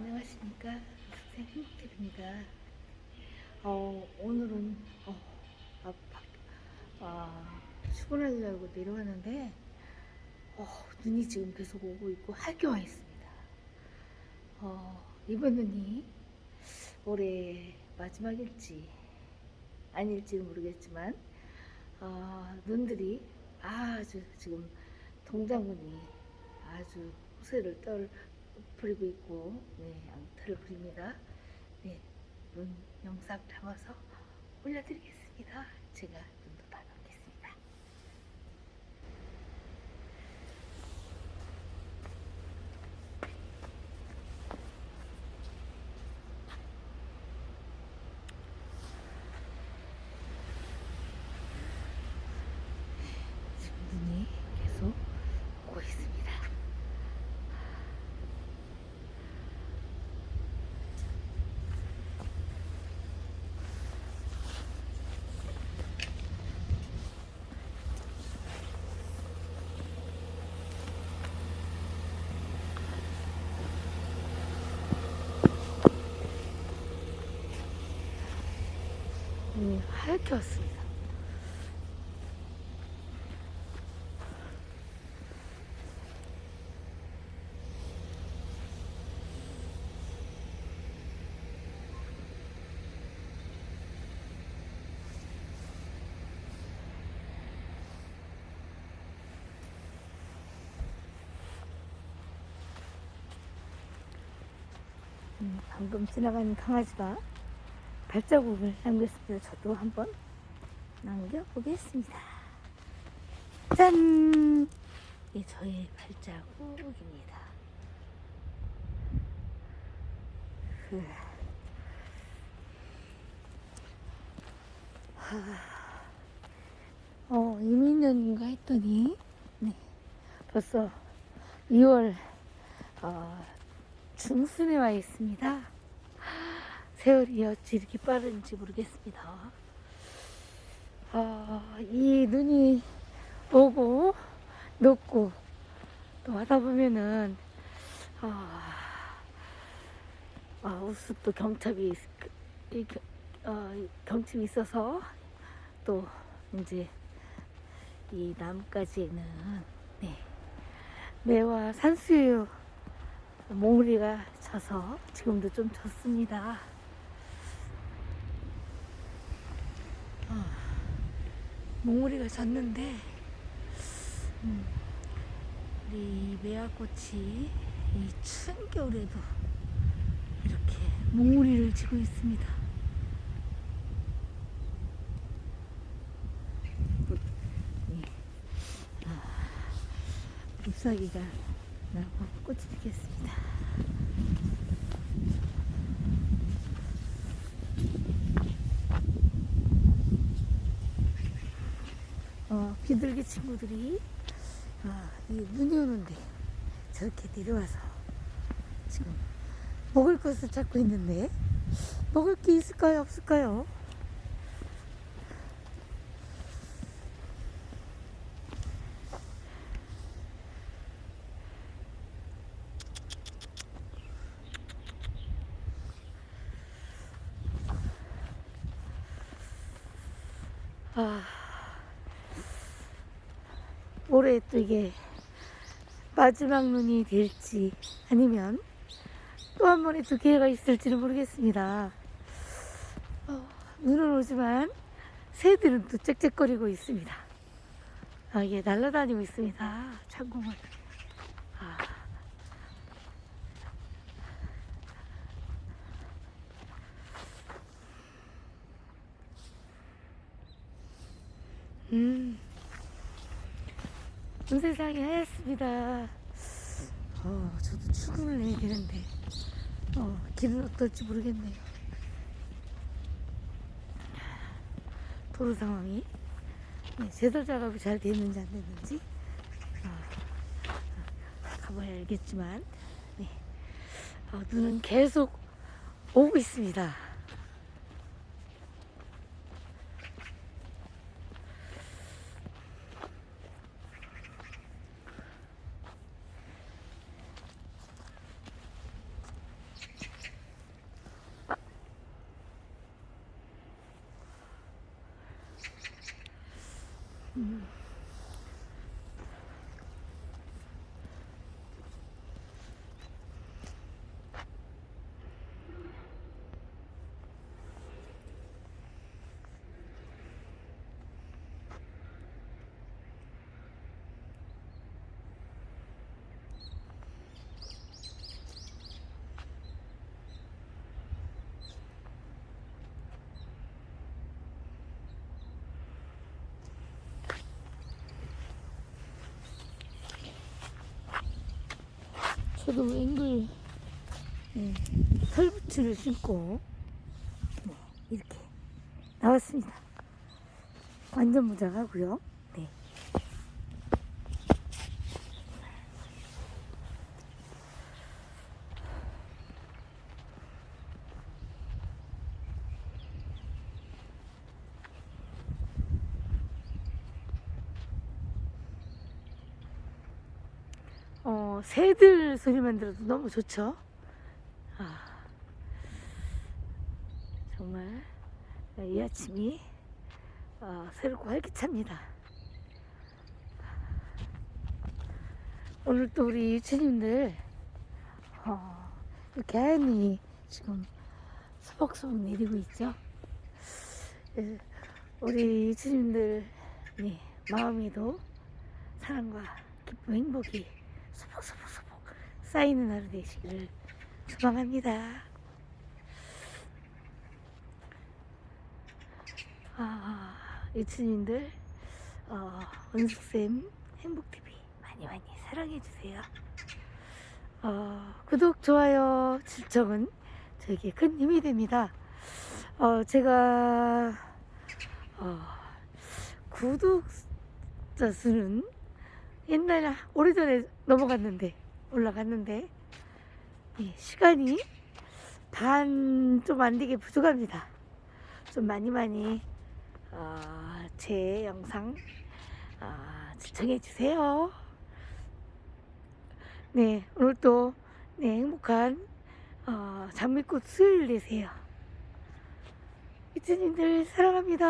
안녕하십니까. 선생 행복TV입니다. 어, 오늘은, 어, 아, 밖- 아, 출근하려고 내려왔는데, 어, 눈이 지금 계속 오고 있고, 할게 와 있습니다. 어, 이번 눈이 올해 마지막일지, 아닐지는 모르겠지만, 어, 눈들이 아주 지금 동장군이 아주 호세를 떨 부리고 있고 네, 앙탈을 부립니다. 네, 눈 영상 담아서 올려드리겠습니다. 제가 눈도 봐놓겠습니다. 지금 눈이 계속 오고 있습니다. 눈이 하얗게 왔습니다. 음, 방금 지나가는 강아지가 발자국을 남겼습니다. 저도 한번 남겨보겠습니다. 짠! 이게 저의 발자국입니다. 어, 이민년인가 했더니, 네, 벌써 2월, 어, 중순에 와 있습니다. 세월이 어찌 이렇게 빠른지 모르겠습니다. 아, 이 눈이 오고 녹고 또 하다 보면은 아, 아 우습도 경첩이 있- 이 겨- 어, 이 경칩이 있어서 또 이제 이 나뭇가지에는 네, 매와 산수유 몽우리가 져서 지금도 좀 졌습니다. 몽우리가 졌는데 음, 우리 매화꽃이 이 추운 겨울에도 이렇게 몽우리를 지고 있습니다. 예. 아, 잎사귀가 나고 꽃이 피겠습니다. 어, 비둘기 친구들이 아, 이 눈이 오는데 저렇게 내려와서 지금 먹을 것을 찾고 있는데 먹을 게 있을까요 없을까요? 아, 올해 또 이게 마지막 눈이 될지 아니면 또 한 번의 또 기회가 있을지는 모르겠습니다. 어, 눈은 오지만 새들은 또 짹짹거리고 있습니다. 아, 이게 날아다니고 있습니다. 창공을. 아. 음. 온 세상이 하얗습니다. 어, 저도 출근을 해야 되는데, 어, 길은 어떨지 모르겠네요. 도로 상황이, 네, 제설 작업이 잘 됐는지 안 됐는지, 어, 어, 가봐야 알겠지만, 네, 어, 눈은 계속 오고 있습니다. 嗯。 저도 앵글 네, 털부츠를 신고 네, 이렇게 나왔습니다. 완전 무장하고요. 네. 어, 새들 소리만 들어도 너무 좋죠. 아, 정말 이 아침이 어, 새롭고 활기찹니다. 오늘 또 우리 유치님들 어, 이렇게 지금 수벅수벅 내리고 있죠. 예, 우리 유치님들 네, 마음에도 사랑과 기쁨, 행복이 수벅수벅수벅 쌓이는 하루 되시기를 소망합니다. 아, 유치님들, 어, 원숙쌤 행복TV 많이 많이 사랑해주세요. 어, 구독, 좋아요, 질정은 저에게 큰 힘이 됩니다. 어, 제가, 어, 구독자 수는 옛날에 오래전에 넘어갔는데, 올라갔는데, 예, 시간이 반 좀 안 되게 부족합니다. 좀 많이 많이 어, 제 영상 어, 시청해 주세요. 네, 오늘 또 네, 행복한 어, 장미꽃 수요일 되세요. 이치님들 사랑합니다.